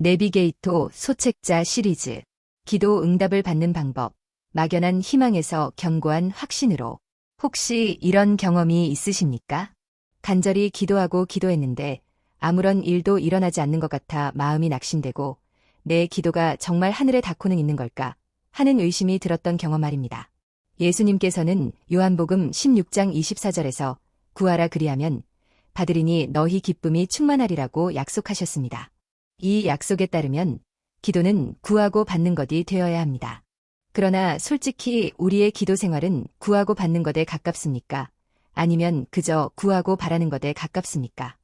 내비게이토 소책자 시리즈 기도 응답을 받는 방법 막연한 희망에서 견고한 확신으로 혹시 이런 경험이 있으십니까? 간절히 기도하고 기도했는데 아무런 일도 일어나지 않는 것 같아 마음이 낙심되고 내 기도가 정말 하늘에 닿고는 있는 걸까 하는 의심이 들었던 경험 말입니다. 예수님께서는 요한복음 16장 24절에서 구하라 그리하면 받으리니 너희 기쁨이 충만하리라고 약속하셨습니다. 이 약속에 따르면 기도는 구하고 받는 것이 되어야 합니다. 그러나 솔직히 우리의 기도 생활은 구하고 받는 것에 가깝습니까? 아니면 그저 구하고 바라는 것에 가깝습니까?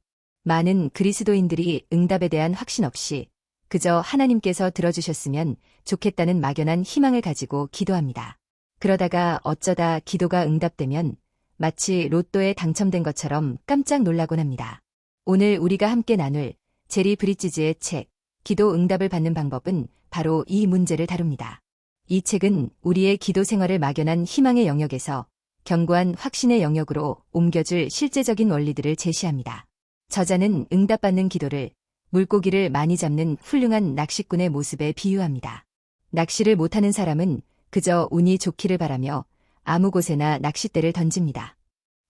많은 그리스도인들이 응답에 대한 확신 없이 그저 하나님께서 들어주셨으면 좋겠다는 막연한 희망을 가지고 기도합니다. 그러다가 어쩌다 기도가 응답되면 마치 로또에 당첨된 것처럼 깜짝 놀라곤 합니다. 오늘 우리가 함께 나눌 제리 브리지즈의 책, 기도 응답을 받는 방법은 바로 이 문제를 다룹니다. 이 책은 우리의 기도 생활을 막연한 희망의 영역에서 견고한 확신의 영역으로 옮겨줄 실제적인 원리들을 제시합니다. 저자는 응답받는 기도를 물고기를 많이 잡는 훌륭한 낚시꾼의 모습에 비유합니다. 낚시를 못하는 사람은 그저 운이 좋기를 바라며 아무 곳에나 낚싯대를 던집니다.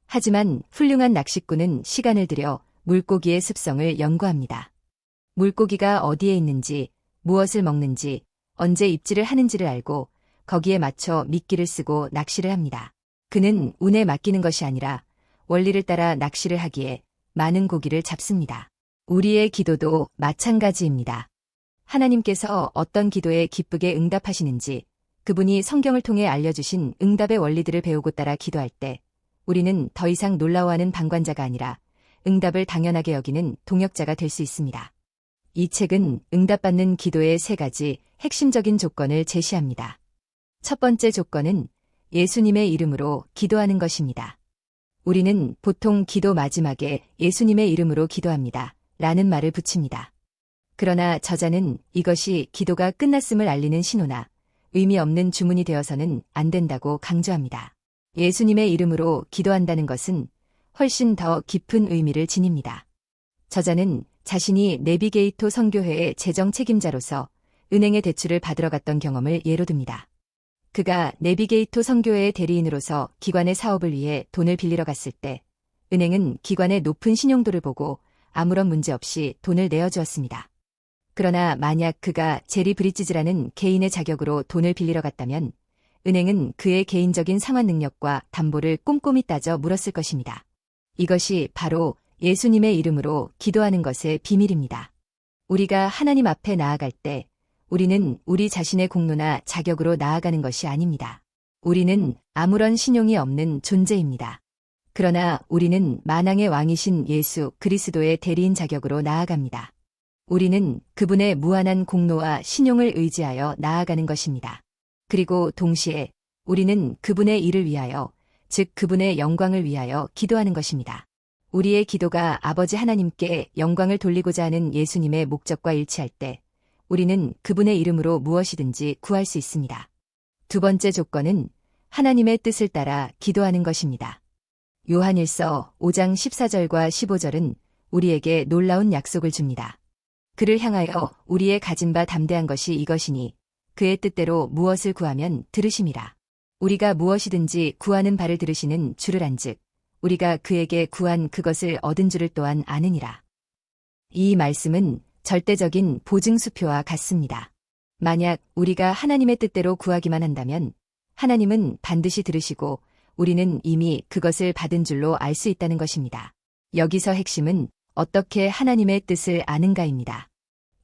하지만 훌륭한 낚시꾼은 시간을 들여 물고기의 습성을 연구합니다. 물고기가 어디에 있는지, 무엇을 먹는지, 언제 입질을 하는지를 알고 거기에 맞춰 미끼를 쓰고 낚시를 합니다. 그는 운에 맡기는 것이 아니라 원리를 따라 낚시를 하기에 많은 고기를 잡습니다. 우리의 기도도 마찬가지입니다. 하나님께서 어떤 기도에 기쁘게 응답하시는지 그분이 성경을 통해 알려주신 응답의 원리들을 배우고 따라 기도할 때 우리는 더 이상 놀라워하는 방관자가 아니라 응답을 당연하게 여기는 동역자가 될 수 있습니다. 이 책은 응답받는 기도의 세 가지 핵심적인 조건을 제시합니다. 첫 번째 조건은 예수님의 이름으로 기도하는 것입니다. 우리는 보통 기도 마지막에 예수님의 이름으로 기도합니다. 라는 말을 붙입니다. 그러나 저자는 이것이 기도가 끝났음을 알리는 신호나 의미 없는 주문이 되어서는 안 된다고 강조합니다. 예수님의 이름으로 기도한다는 것은 훨씬 더 깊은 의미를 지닙니다. 저자는 자신이 내비게이토 선교회의 재정 책임자로서 은행의 대출을 받으러 갔던 경험을 예로 듭니다. 그가 내비게이토 선교회의 대리인으로서 기관의 사업을 위해 돈을 빌리러 갔을 때 은행은 기관의 높은 신용도를 보고 아무런 문제 없이 돈을 내어주었습니다. 그러나 만약 그가 제리 브리지즈라는 개인의 자격으로 돈을 빌리러 갔다면 은행은 그의 개인적인 상환 능력과 담보를 꼼꼼히 따져 물었을 것입니다. 이것이 바로 예수님의 이름으로 기도하는 것의 비밀입니다. 우리가 하나님 앞에 나아갈 때 우리는 우리 자신의 공로나 자격으로 나아가는 것이 아닙니다. 우리는 아무런 신용이 없는 존재입니다. 그러나 우리는 만왕의 왕이신 예수 그리스도의 대리인 자격으로 나아갑니다. 우리는 그분의 무한한 공로와 신용을 의지하여 나아가는 것입니다. 그리고 동시에 우리는 그분의 일을 위하여, 즉 그분의 영광을 위하여 기도하는 것입니다. 우리의 기도가 아버지 하나님께 영광을 돌리고자 하는 예수님의 목적과 일치할 때 우리는 그분의 이름으로 무엇이든지 구할 수 있습니다. 두 번째 조건은 하나님의 뜻을 따라 기도하는 것입니다. 요한일서 5장 14절과 15절은 우리에게 놀라운 약속을 줍니다. 그를 향하여 우리의 가진 바 담대한 것이 이것이니 그의 뜻대로 무엇을 구하면 들으심이라. 우리가 무엇이든지 구하는 바를 들으시는 주를 안즉 우리가 그에게 구한 그것을 얻은 줄을 또한 아느니라. 이 말씀은 절대적인 보증 수표와 같습니다. 만약 우리가 하나님의 뜻대로 구하기만 한다면 하나님은 반드시 들으시고 우리는 이미 그것을 받은 줄로 알 수 있다는 것입니다. 여기서 핵심은 어떻게 하나님의 뜻을 아는가입니다.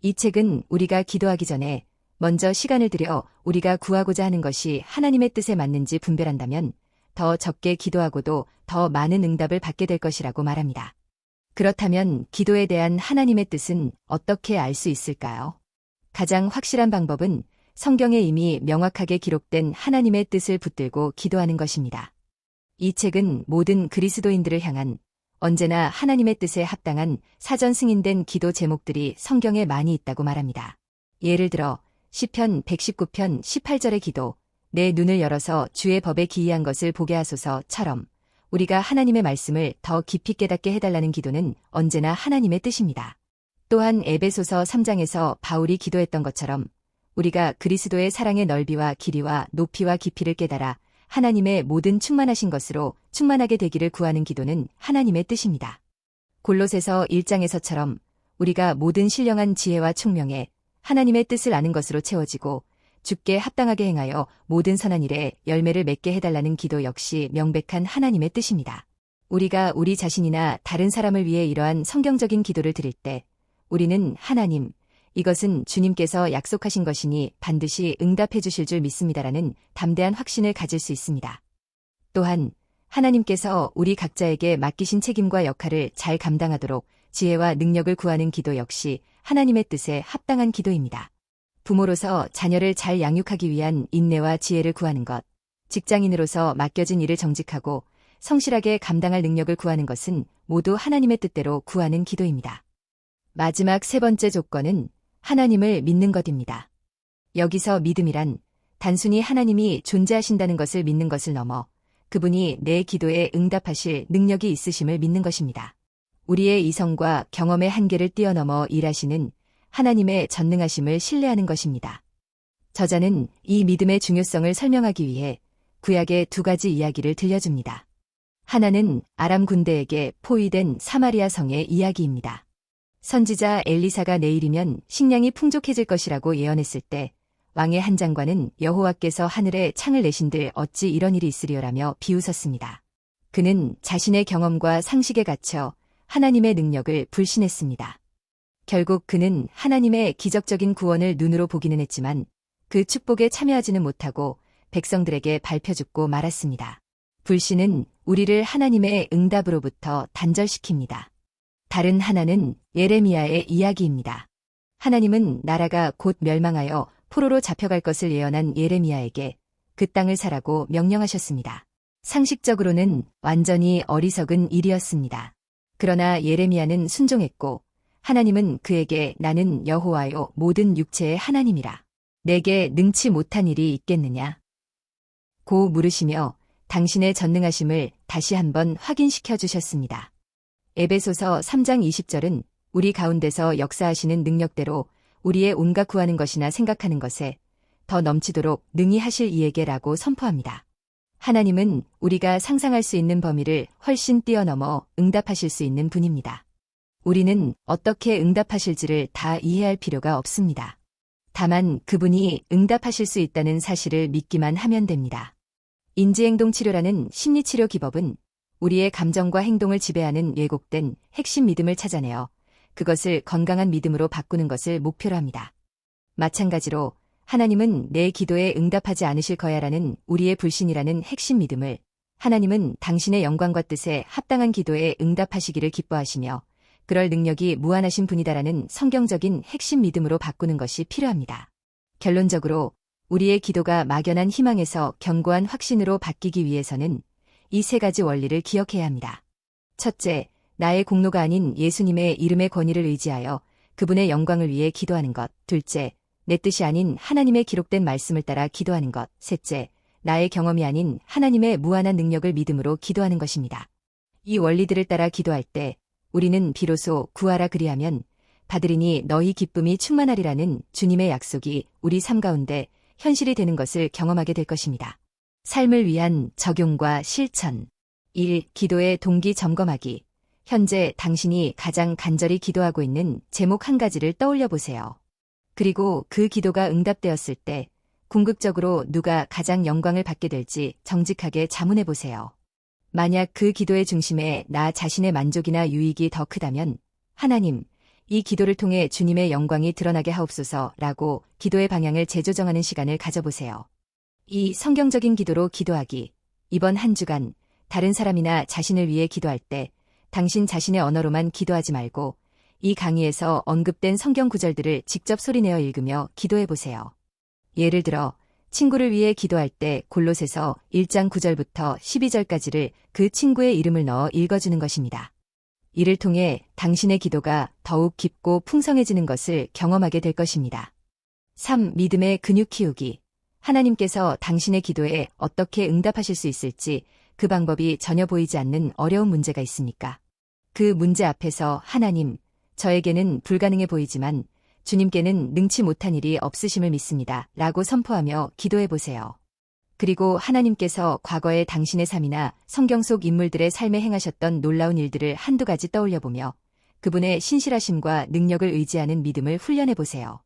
이 책은 우리가 기도하기 전에 먼저 시간을 들여 우리가 구하고자 하는 것이 하나님의 뜻에 맞는지 분별한다면 더 적게 기도하고도 더 많은 응답을 받게 될 것이라고 말합니다. 그렇다면 기도에 대한 하나님의 뜻은 어떻게 알 수 있을까요? 가장 확실한 방법은 성경에 이미 명확하게 기록된 하나님의 뜻을 붙들고 기도하는 것입니다. 이 책은 모든 그리스도인들을 향한 언제나 하나님의 뜻에 합당한 사전 승인된 기도 제목들이 성경에 많이 있다고 말합니다. 예를 들어 시편 119편 18절의 기도, 내 눈을 열어서 주의 법에 기이한 것을 보게 하소서처럼 우리가 하나님의 말씀을 더 깊이 깨닫게 해달라는 기도는 언제나 하나님의 뜻입니다. 또한 에베소서 3장에서 바울이 기도했던 것처럼 우리가 그리스도의 사랑의 넓이와 길이와 높이와 깊이를 깨달아 하나님의 모든 충만하신 것으로 충만하게 되기를 구하는 기도는 하나님의 뜻입니다. 골로새서 1장에서처럼 우리가 모든 신령한 지혜와 총명에 하나님의 뜻을 아는 것으로 채워지고 죽게 합당하게 행하여 모든 선한 일에 열매를 맺게 해달라는 기도 역시 명백한 하나님의 뜻입니다. 우리가 우리 자신이나 다른 사람을 위해 이러한 성경적인 기도를 드릴 때 우리는 하나님, 이것은 주님께서 약속하신 것이니 반드시 응답해 주실 줄 믿습니다라는 담대한 확신을 가질 수 있습니다. 또한 하나님께서 우리 각자에게 맡기신 책임과 역할을 잘 감당하도록 지혜와 능력을 구하는 기도 역시 하나님의 뜻에 합당한 기도입니다. 부모로서 자녀를 잘 양육하기 위한 인내와 지혜를 구하는 것, 직장인으로서 맡겨진 일을 정직하고 성실하게 감당할 능력을 구하는 것은 모두 하나님의 뜻대로 구하는 기도입니다. 마지막 세 번째 조건은 하나님을 믿는 것입니다. 여기서 믿음이란 단순히 하나님이 존재하신다는 것을 믿는 것을 넘어 그분이 내 기도에 응답하실 능력이 있으심을 믿는 것입니다. 우리의 이성과 경험의 한계를 뛰어넘어 일하시는 하나님의 전능하심을 신뢰하는 것입니다. 저자는 이 믿음의 중요성을 설명하기 위해 구약의 두 가지 이야기를 들려줍니다. 하나는 아람 군대에게 포위된 사마리아 성의 이야기입니다. 선지자 엘리사가 내일이면 식량이 풍족해질 것이라고 예언했을 때 왕의 한 장관은 여호와께서 하늘에 창을 내신들 어찌 이런 일이 있으리요라며 비웃었습니다. 그는 자신의 경험과 상식에 갇혀 하나님의 능력을 불신했습니다. 결국 그는 하나님의 기적적인 구원을 눈으로 보기는 했지만 그 축복에 참여하지는 못하고 백성들에게 밟혀 죽고 말았습니다. 불신은 우리를 하나님의 응답으로부터 단절시킵니다. 다른 하나는 예레미야의 이야기입니다. 하나님은 나라가 곧 멸망하여 포로로 잡혀갈 것을 예언한 예레미야에게 그 땅을 사라고 명령하셨습니다. 상식적으로는 완전히 어리석은 일이었습니다. 그러나 예레미야는 순종했고 하나님은 그에게 나는 여호와요 모든 육체의 하나님이라. 내게 능치 못한 일이 있겠느냐? 고 물으시며 당신의 전능하심을 다시 한번 확인시켜 주셨습니다. 에베소서 3장 20절은 우리 가운데서 역사하시는 능력대로 우리의 온갖 구하는 것이나 생각하는 것에 더 넘치도록 능히 하실 이에게라고 선포합니다. 하나님은 우리가 상상할 수 있는 범위를 훨씬 뛰어넘어 응답하실 수 있는 분입니다. 우리는 어떻게 응답하실지를 다 이해할 필요가 없습니다. 다만 그분이 응답하실 수 있다는 사실을 믿기만 하면 됩니다. 인지행동 치료라는 심리치료 기법은 우리의 감정과 행동을 지배하는 왜곡된 핵심 믿음을 찾아내어 그것을 건강한 믿음으로 바꾸는 것을 목표로 합니다. 마찬가지로 하나님은 내 기도에 응답하지 않으실 거야라는 우리의 불신이라는 핵심 믿음을 하나님은 당신의 영광과 뜻에 합당한 기도에 응답하시기를 기뻐하시며 그럴 능력이 무한하신 분이다라는 성경적인 핵심 믿음으로 바꾸는 것이 필요합니다. 결론적으로 우리의 기도가 막연한 희망에서 견고한 확신으로 바뀌기 위해서는 이 세 가지 원리를 기억해야 합니다. 첫째, 나의 공로가 아닌 예수님의 이름의 권위를 의지하여 그분의 영광을 위해 기도하는 것. 둘째, 내 뜻이 아닌 하나님의 기록된 말씀을 따라 기도하는 것. 셋째, 나의 경험이 아닌 하나님의 무한한 능력을 믿음으로 기도하는 것입니다. 이 원리들을 따라 기도할 때 우리는 비로소 구하라 그리하면 받으리니 너희 기쁨이 충만하리라는 주님의 약속이 우리 삶 가운데 현실이 되는 것을 경험하게 될 것입니다. 삶을 위한 적용과 실천. 1. 기도의 동기 점검하기. 현재 당신이 가장 간절히 기도하고 있는 제목 한 가지를 떠올려 보세요. 그리고 그 기도가 응답되었을 때 궁극적으로 누가 가장 영광을 받게 될지 정직하게 자문해 보세요. 만약 그 기도의 중심에 나 자신의 만족이나 유익이 더 크다면 하나님, 이 기도를 통해 주님의 영광이 드러나게 하옵소서라고 기도의 방향을 재조정하는 시간을 가져보세요. 이 성경적인 기도로 기도하기. 이번 한 주간 다른 사람이나 자신을 위해 기도할 때 당신 자신의 언어로만 기도하지 말고 이 강의에서 언급된 성경 구절들을 직접 소리내어 읽으며 기도해 보세요. 예를 들어 친구를 위해 기도할 때 골로새서 1장 9절부터 12절까지를 그 친구의 이름을 넣어 읽어주는 것입니다. 이를 통해 당신의 기도가 더욱 깊고 풍성해지는 것을 경험하게 될 것입니다. 3. 믿음의 근육 키우기. 하나님께서 당신의 기도에 어떻게 응답하실 수 있을지 그 방법이 전혀 보이지 않는 어려운 문제가 있습니까? 그 문제 앞에서 하나님, 저에게는 불가능해 보이지만 주님께는 능치 못한 일이 없으심을 믿습니다. 라고 선포하며 기도해 보세요. 그리고 하나님께서 과거의 당신의 삶이나 성경 속 인물들의 삶에 행하셨던 놀라운 일들을 한두 가지 떠올려 보며 그분의 신실하심과 능력을 의지하는 믿음을 훈련해 보세요.